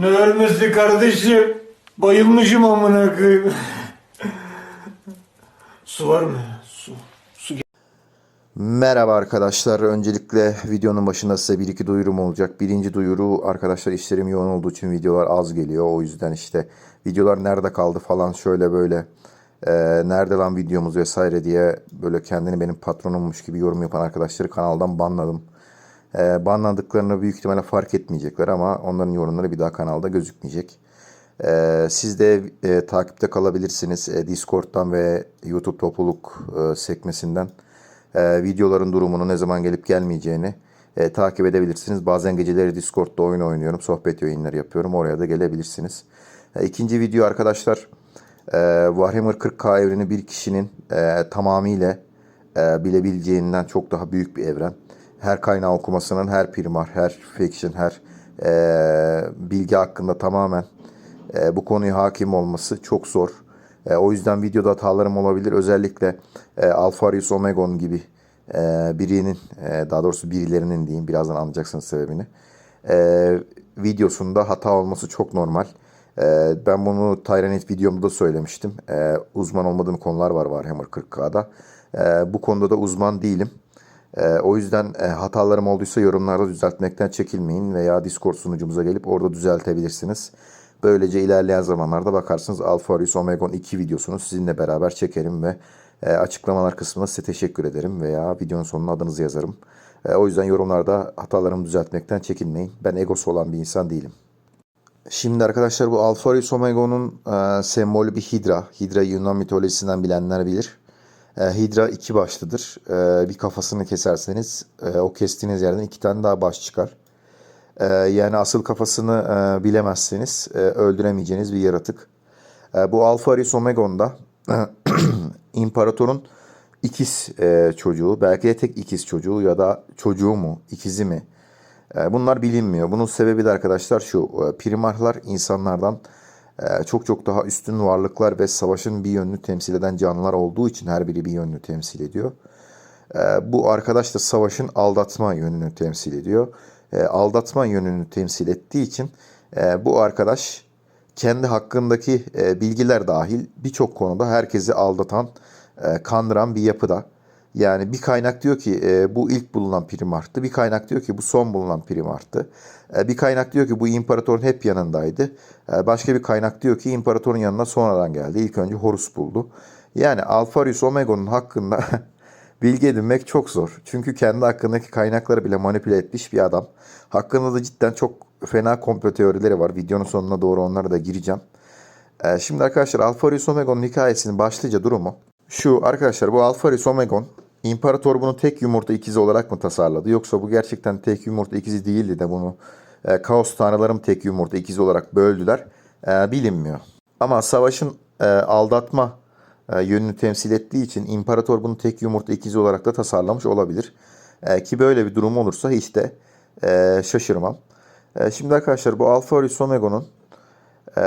Ne ölmesi kardeşim? Bayılmışım amına koyayım. Su var mı? Su. Su Merhaba arkadaşlar. Öncelikle videonun başında size bir iki duyurum olacak. Birinci duyuru arkadaşlar işlerim yoğun olduğu için videolar az geliyor. O yüzden işte videolar nerede kaldı falan şöyle böyle e, nerede lan videomuz vesaire diye böyle kendini benim patronummuş gibi yorum yapan arkadaşları kanaldan banladım. E, banladıklarını büyük ihtimalle fark etmeyecekler ama onların yorumları bir daha kanalda gözükmeyecek. E, siz de e, takipte kalabilirsiniz. E, Discord'dan ve YouTube topluluk e, sekmesinden e, videoların durumunu ne zaman gelip gelmeyeceğini e, takip edebilirsiniz. Bazen geceleri Discord'da oyun oynuyorum, sohbet yayınları yapıyorum. Oraya da gelebilirsiniz. E, ikinci video arkadaşlar e, Warhammer 40K evreni bir kişinin e, tamamıyla e, bilebileceğinden çok daha büyük bir evren. Her kaynağı okumasının, her primar, her fiction, her e, bilgi hakkında tamamen e, bu konuya hakim olması çok zor. E, o yüzden videoda hatalarım olabilir. Özellikle e, Alfarius Omegon gibi e, birinin, e, daha doğrusu birilerinin diyeyim, birazdan anlayacaksınız sebebini. E, videosunda hata olması çok normal. E, ben bunu Tyranid videomda da söylemiştim. E, uzman olmadığım konular var Warhammer 40K'da. E, bu konuda da uzman değilim. E, o yüzden e, hatalarım olduysa yorumlarda düzeltmekten çekinmeyin veya Discord sunucumuza gelip orada düzeltebilirsiniz. Böylece ilerleyen zamanlarda bakarsınız Alfarius Omegon 2 videosunu sizinle beraber çekerim ve e, açıklamalar kısmına size teşekkür ederim veya videonun sonuna adınızı yazarım. E, o yüzden yorumlarda hatalarımı düzeltmekten çekinmeyin. Ben egosu olan bir insan değilim. Şimdi arkadaşlar bu Alfarius Omegon'un e, sembolü bir hidra. Hidra'yı Yunan mitolojisinden bilenler bilir. E, hidra iki başlıdır. E, bir kafasını keserseniz e, o kestiğiniz yerden iki tane daha baş çıkar. Yani asıl kafasını bilemezseniz öldüremeyeceğiniz bir yaratık. Bu Alfarius Omegon'da imparatorun ikiz çocuğu, belki de tek ikiz çocuğu ya da çocuğu mu, ikizi mi? Bunlar bilinmiyor. Bunun sebebi de arkadaşlar şu, primarlar insanlardan çok çok daha üstün varlıklar ve savaşın bir yönünü temsil eden canlılar olduğu için her biri bir yönünü temsil ediyor. E, bu arkadaş da savaşın aldatma yönünü temsil ediyor. E, aldatma yönünü temsil ettiği için e, bu arkadaş kendi hakkındaki e, bilgiler dahil birçok konuda herkesi aldatan, e, kandıran bir yapıda. Yani bir kaynak diyor ki e, bu ilk bulunan primarttı. Bir kaynak diyor ki bu son bulunan primarttı. E, bir kaynak diyor ki bu imparatorun hep yanındaydı. E, başka bir kaynak diyor ki imparatorun yanına sonradan geldi. İlk önce Horus buldu. Yani Alfarius Omegon'un hakkında bilgi edinmek çok zor. Çünkü kendi hakkındaki kaynakları bile manipüle etmiş bir adam. Hakkında da cidden çok fena komplo teorileri var. Videonun sonuna doğru onlara da gireceğim. Şimdi arkadaşlar Alfarius Omegon'un hikayesinin başlıca durumu şu arkadaşlar bu Alfarius Omegon İmparator bunu tek yumurta ikizi olarak mı tasarladı? Yoksa bu gerçekten tek yumurta ikizi değildi de bunu e, kaos tanrılarım tek yumurta ikizi olarak böldüler. E, bilinmiyor. Ama savaşın e, aldatma e, yönünü temsil ettiği için imparator bunu tek yumurta ikizi olarak da tasarlamış olabilir. E, ki böyle bir durum olursa hiç de e, şaşırmam. E, şimdi arkadaşlar bu Alfarius Omegon'un e,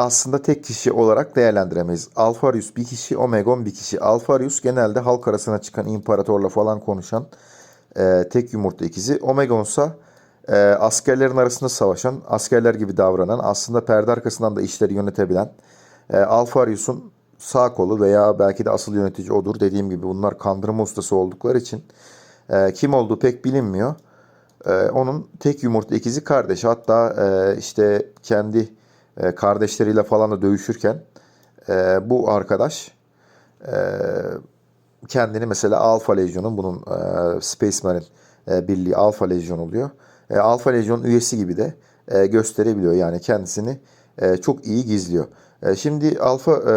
aslında tek kişi olarak değerlendiremeyiz. Alfarius bir kişi, Omegon bir kişi. Alfarius genelde halk arasına çıkan imparatorla falan konuşan e, tek yumurta ikizi. Omegon ise e, askerlerin arasında savaşan, askerler gibi davranan, aslında perde arkasından da işleri yönetebilen e, Alfarius'un sağ kolu veya belki de asıl yönetici odur. Dediğim gibi bunlar kandırma ustası oldukları için e, kim olduğu pek bilinmiyor. E, onun tek yumurta ikizi kardeşi. Hatta e, işte kendi e, kardeşleriyle falan da dövüşürken e, bu arkadaş e, kendini mesela Alpha Legion'un bunun Space Marine birliği Alpha Legion oluyor. E, Alpha Legion üyesi gibi de gösterebiliyor. Yani kendisini çok iyi gizliyor. Şimdi Alpha e,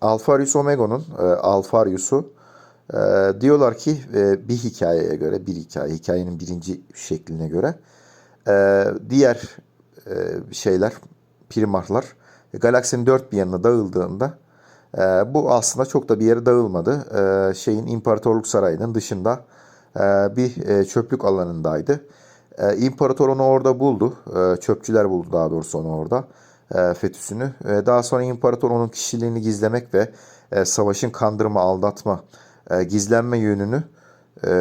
Alfarius Omegon'un e, Alfarius'u diyorlar ki bir hikayeye göre, bir hikaye, hikayenin birinci şekline göre diğer şeyler, primarlar e, galaksinin dört bir yanına dağıldığında e, bu aslında çok da bir yere dağılmadı. E, şeyin İmparatorluk Sarayı'nın dışında e, bir e, çöplük alanındaydı. E, İmparator onu orada buldu. E, çöpçüler buldu daha doğrusu onu orada. E, fetüsünü. E, daha sonra İmparator onun kişiliğini gizlemek ve e, savaşın kandırma, aldatma, e, gizlenme yönünü e,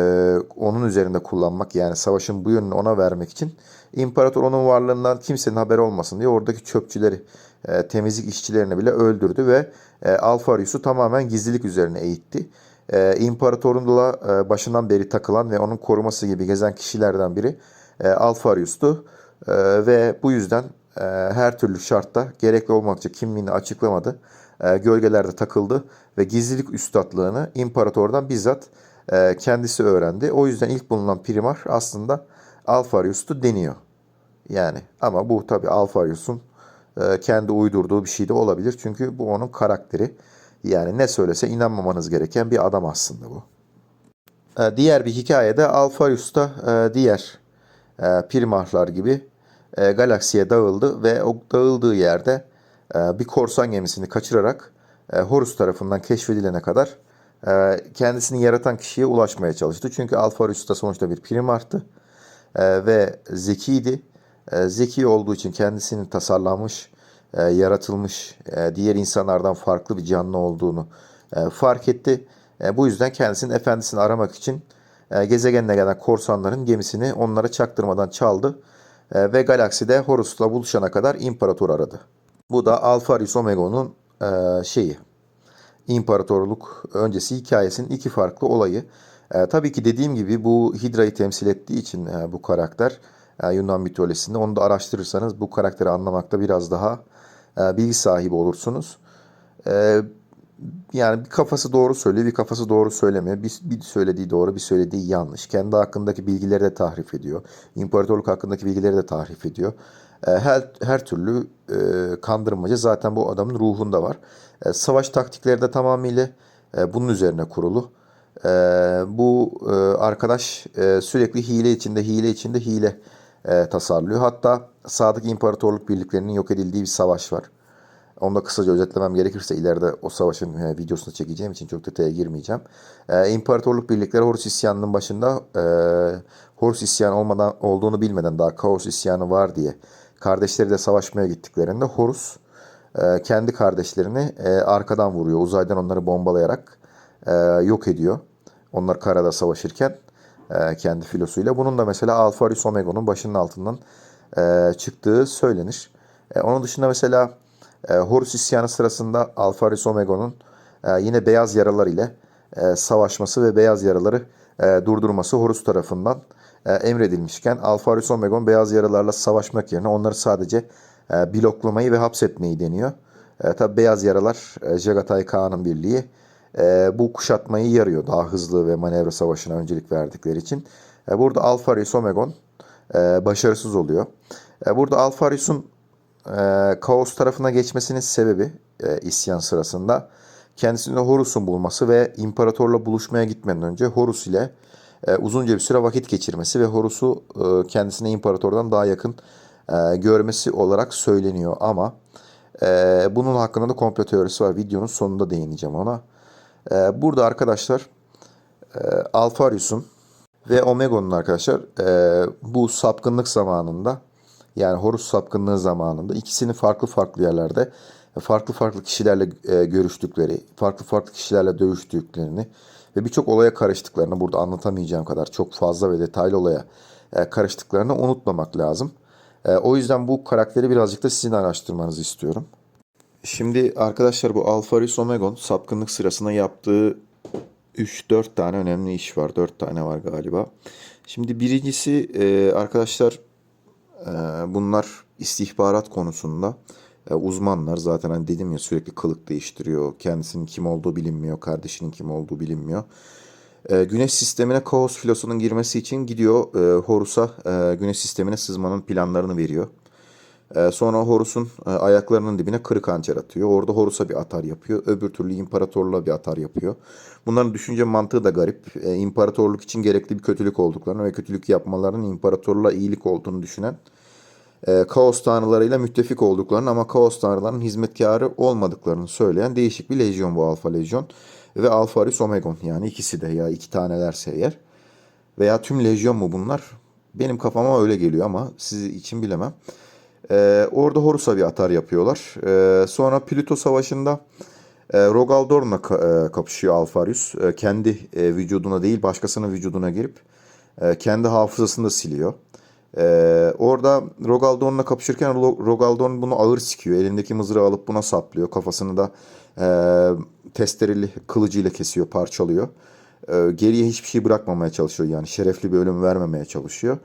onun üzerinde kullanmak yani savaşın bu yönünü ona vermek için imparator onun varlığından kimsenin haberi olmasın diye oradaki çöpçüleri, e, temizlik işçilerini bile öldürdü ve e, Alfarius'u tamamen gizlilik üzerine eğitti. E, imparatorunla e, başından beri takılan ve onun koruması gibi gezen kişilerden biri e, Alfarius'tu. E, ve bu yüzden e, her türlü şartta gerekli olmakça kimliğini açıklamadı. E, gölgelerde takıldı ve gizlilik üstadlığını imparatordan bizzat e, kendisi öğrendi. O yüzden ilk bulunan primar aslında Alfarius'tu deniyor. Yani ama bu tabi Alfarius'un e, kendi uydurduğu bir şey de olabilir. Çünkü bu onun karakteri. Yani ne söylese inanmamanız gereken bir adam aslında bu. E, Diğer bir hikayede Alfarius da e, diğer e, primarlar gibi e, galaksiye dağıldı ve o dağıldığı yerde e, bir korsan gemisini kaçırarak e, Horus tarafından keşfedilene kadar e, kendisini yaratan kişiye ulaşmaya çalıştı. Çünkü Alfarius da sonuçta bir primartı e, ve zekiydi. E, zeki olduğu için kendisinin tasarlanmış, e, yaratılmış, e, diğer insanlardan farklı bir canlı olduğunu e, fark etti. Bu yüzden kendisinin efendisini aramak için e, gezegenine gelen korsanların gemisini onlara çaktırmadan çaldı ve galakside Horus'la buluşana kadar imparator aradı. Bu da Alfarius Omegon'un e, şeyi, imparatorluk öncesi hikayesinin iki farklı olayı. E, tabii ki dediğim gibi bu Hidra'yı temsil ettiği için e, bu karakter e, Yunan mitolojisinde onu da araştırırsanız bu karakteri anlamakta biraz daha e, bilgi sahibi olursunuz. E, yani bir kafası doğru söylüyor, bir kafası doğru söylemiyor. Bir, bir söylediği doğru, bir söylediği yanlış. Kendi hakkındaki bilgileri de tahrif ediyor. İmparatorluk hakkındaki bilgileri de tahrif ediyor. E, Her, her türlü e, kandırmaca zaten bu adamın ruhunda var. E, Savaş taktikleri de tamamıyla e, bunun üzerine kurulu. E, Bu e, arkadaş e, sürekli hile içinde, hile içinde hile e, tasarlıyor. Hatta sağdaki imparatorluk birliklerinin yok edildiği bir savaş var. Onu da kısaca özetlemem gerekirse ileride o savaşın e, videosunu çekeceğim için çok detaya girmeyeceğim. E, İmparatorluk birlikleri Horus isyanının başında e, Horus isyanı olmadan olduğunu bilmeden daha Kaos isyanı var diye kardeşleri de savaşmaya gittiklerinde Horus e, kendi kardeşlerini e, arkadan vuruyor. Uzaydan onları bombalayarak e, yok ediyor. Onlar karada savaşırken e, kendi filosuyla. Bunun da mesela Alfarius Omegon'un başının altından e, çıktığı söylenir. E, onun dışında mesela e, Horus isyanı sırasında Alfarius Omegon'un e, yine beyaz yaralar ile e, savaşması ve beyaz yaraları e, durdurması Horus tarafından e, emredilmişken Alfarius Omegon beyaz yaralarla savaşmak yerine onları sadece e, bloklamayı ve hapsetmeyi deniyor. E, Tabi beyaz yaralar e, Jagatay Kaan'ın birliği e, bu kuşatmayı yarıyor daha hızlı ve manevra savaşına öncelik verdikleri için. E, burada Alfarius Omegon e, başarısız oluyor. E, burada Alfarius'un e, Kaos tarafına geçmesinin sebebi e, isyan sırasında kendisinde Horus'un bulması ve imparatorla buluşmaya gitmeden önce Horus ile e, uzunca bir süre vakit geçirmesi ve Horus'u e, kendisine imparatordan daha yakın e, görmesi olarak söyleniyor ama e, bunun hakkında da komplo teorisi var. Videonun sonunda değineceğim ona. E, burada arkadaşlar e, Alfarius'un ve Omegon'un arkadaşlar e, bu sapkınlık zamanında yani Horus sapkınlığı zamanında ikisini farklı farklı yerlerde farklı farklı kişilerle e, görüştükleri, farklı farklı kişilerle dövüştüklerini ve birçok olaya karıştıklarını burada anlatamayacağım kadar çok fazla ve detaylı olaya e, karıştıklarını unutmamak lazım. O yüzden bu karakteri birazcık da sizin araştırmanızı istiyorum. Şimdi arkadaşlar bu Alfarius Omegon sapkınlık sırasında yaptığı 3-4 tane önemli iş var. 4 tane var galiba. Şimdi birincisi e, arkadaşlar e, bunlar istihbarat konusunda e, uzmanlar. Zaten hani dedim ya sürekli kılık değiştiriyor. Kendisinin kim olduğu bilinmiyor. Kardeşinin kim olduğu bilinmiyor. Güneş sistemine kaos filosunun girmesi için gidiyor Horus'a güneş sistemine sızmanın planlarını veriyor. E, sonra Horus'un e, ayaklarının dibine kırık hançer atıyor. Orada Horus'a bir atar yapıyor. Öbür türlü imparatorluğa bir atar yapıyor. Bunların düşünce mantığı da garip. E, imparatorluk için gerekli bir kötülük olduklarını ve kötülük yapmalarının imparatorluğa iyilik olduğunu düşünen e, kaos tanrılarıyla müttefik olduklarını ama kaos tanrılarının hizmetkarı olmadıklarını söyleyen değişik bir lejyon bu Alfa Lejyon. Ve Alfaris Omegon yani ikisi de ya iki tanelerse eğer. Veya tüm lejyon mu bunlar? Benim kafama öyle geliyor ama siz için bilemem. Ee, orada Horus'a bir atar yapıyorlar. Ee, sonra Plüto Savaşı'nda E, Rogaldorn'la ka- e, kapışıyor Alfarius. E, kendi e, vücuduna değil başkasının vücuduna girip e, kendi hafızasını da siliyor. E, orada Rogaldorn'la kapışırken Ro- Rogaldorn bunu ağır sikiyor. Elindeki mızrağı alıp buna saplıyor. Kafasını da e, testereli kılıcıyla kesiyor, parçalıyor. E, geriye hiçbir şey bırakmamaya çalışıyor. Yani şerefli bir ölüm vermemeye çalışıyor.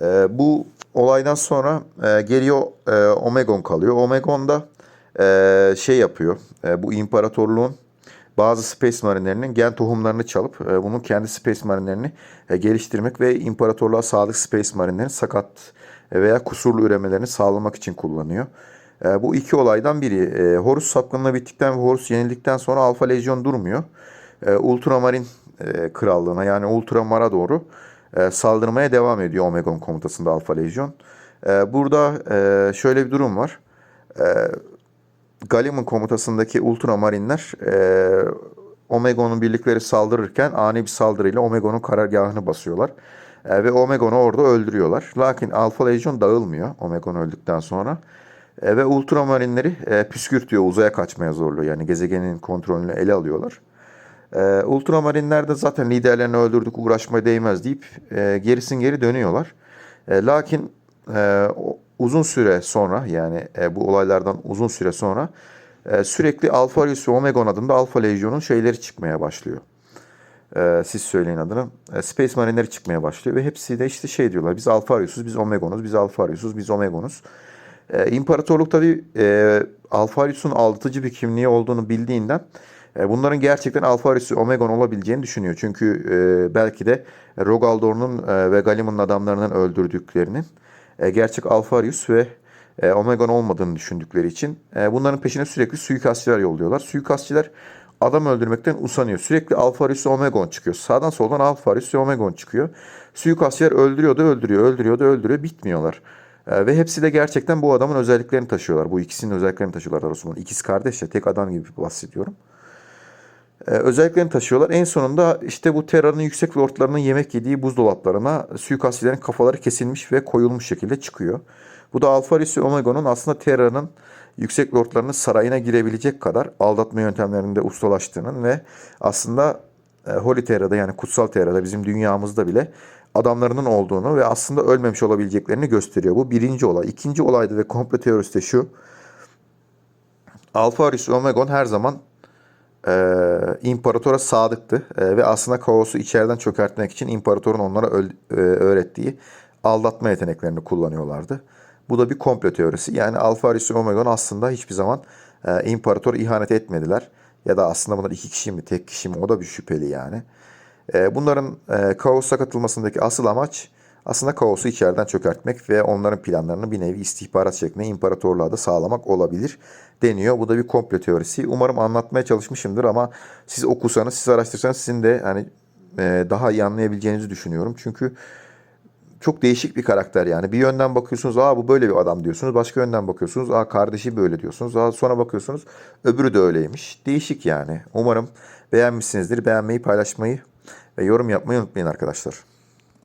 E, bu olaydan sonra e, geriye e, Omegon kalıyor. Omegon da e, şey yapıyor. E, bu imparatorluğun bazı Space Marine'lerinin gen tohumlarını çalıp e, bunun kendi Space Marine'lerini e, geliştirmek ve imparatorluğa sadık Space Marine'lerin sakat veya kusurlu üremelerini sağlamak için kullanıyor. E, bu iki olaydan biri. E, Horus sapkınlığı bittikten ve Horus yenildikten sonra Alfa Lejyon durmuyor. E, Ultramarin e, krallığına yani Ultramar'a doğru e, saldırmaya devam ediyor Omegon komutasında Alfa Lejyon. E, burada e, şöyle bir durum var. E, Galim'in komutasındaki Ultramarinler e, Omegon'un birlikleri saldırırken ani bir saldırıyla Omegon'un karargahını basıyorlar. E, ve Omegon'u orada öldürüyorlar. Lakin Alpha Legion dağılmıyor Omegon öldükten sonra. Ve Ultramarinleri püskürtüyor, uzaya kaçmaya zorluyor. Yani gezegenin kontrolünü ele alıyorlar. E, Ultramarinler de zaten liderlerini öldürdük, uğraşmaya değmez deyip e, gerisin geri dönüyorlar. E, lakin e, uzun süre sonra yani e, bu olaylardan uzun süre sonra e, sürekli Alpharius ve Omegon adında Alpha Legion'un şeyleri çıkmaya başlıyor. E, siz söyleyin adını. E, Space Marine'leri çıkmaya başlıyor ve hepsi de işte şey diyorlar. Biz Alpharius'uz, biz Omegon'uz, biz Alpharius'uz, biz Omegon'uz. E, İmparatorluk tabii e, Alpharius'un aldatıcı bir kimliği olduğunu bildiğinden bunların gerçekten Alpharius ve Omegon olabileceğini düşünüyor. Çünkü e, belki de Rogaldor'un e, ve Galim'in adamlarının öldürdüklerinin e, gerçek Alpharius ve e, Omegon olmadığını düşündükleri için e, bunların peşine sürekli suikastçiler yolluyorlar. Suikastçiler adam öldürmekten usanıyor. Sürekli Alpharius ve Omegon çıkıyor. Sağdan soldan Alpharius ve Omegon çıkıyor. Suikastçiler öldürüyor da öldürüyor, öldürüyor da öldürüyor. Bitmiyorlar. E, ve hepsi de gerçekten bu adamın özelliklerini taşıyorlar. Bu ikisinin özelliklerini taşıyorlar Osman. İkiz kardeş ya tek adam gibi bahsediyorum. Ee, özelliklerini taşıyorlar. En sonunda işte bu Terra'nın yüksek lordlarının yemek yediği buzdolaplarına suikastçilerin kafaları kesilmiş ve koyulmuş şekilde çıkıyor. Bu da Alpharis ve Omegon'un aslında Terra'nın yüksek lordlarının sarayına girebilecek kadar aldatma yöntemlerinde ustalaştığının ve aslında e, Holy Terra'da yani kutsal Terra'da bizim dünyamızda bile adamlarının olduğunu ve aslında ölmemiş olabileceklerini gösteriyor. Bu birinci olay. İkinci olayda ve komplo teorisi de şu. Alpharis ve Omegon her zaman e, imparatora sadıktı E, ve aslında kaosu içeriden çökertmek için imparatorun onlara e, öğrettiği aldatma yeteneklerini kullanıyorlardı. Bu da bir komplo teorisi. Yani Alpharis ve Omegon aslında hiçbir zaman e, imparatora ihanet etmediler. Ya da aslında bunlar iki kişi mi tek kişi mi o da bir şüpheli yani. E, bunların kaosa katılmasındaki asıl amaç aslında kaosu içeriden çökertmek ve onların planlarını bir nevi istihbarat şeklinde imparatorluğa da sağlamak olabilir deniyor. Bu da bir komplo teorisi. Umarım anlatmaya çalışmışımdır ama siz okusanız, siz araştırsanız sizin de hani e, daha iyi anlayabileceğinizi düşünüyorum. Çünkü çok değişik bir karakter yani. Bir yönden bakıyorsunuz aa bu böyle bir adam diyorsunuz. Başka yönden bakıyorsunuz aa kardeşi böyle diyorsunuz. Aa sonra bakıyorsunuz öbürü de öyleymiş. Değişik yani. Umarım beğenmişsinizdir. Beğenmeyi, paylaşmayı ve yorum yapmayı unutmayın arkadaşlar.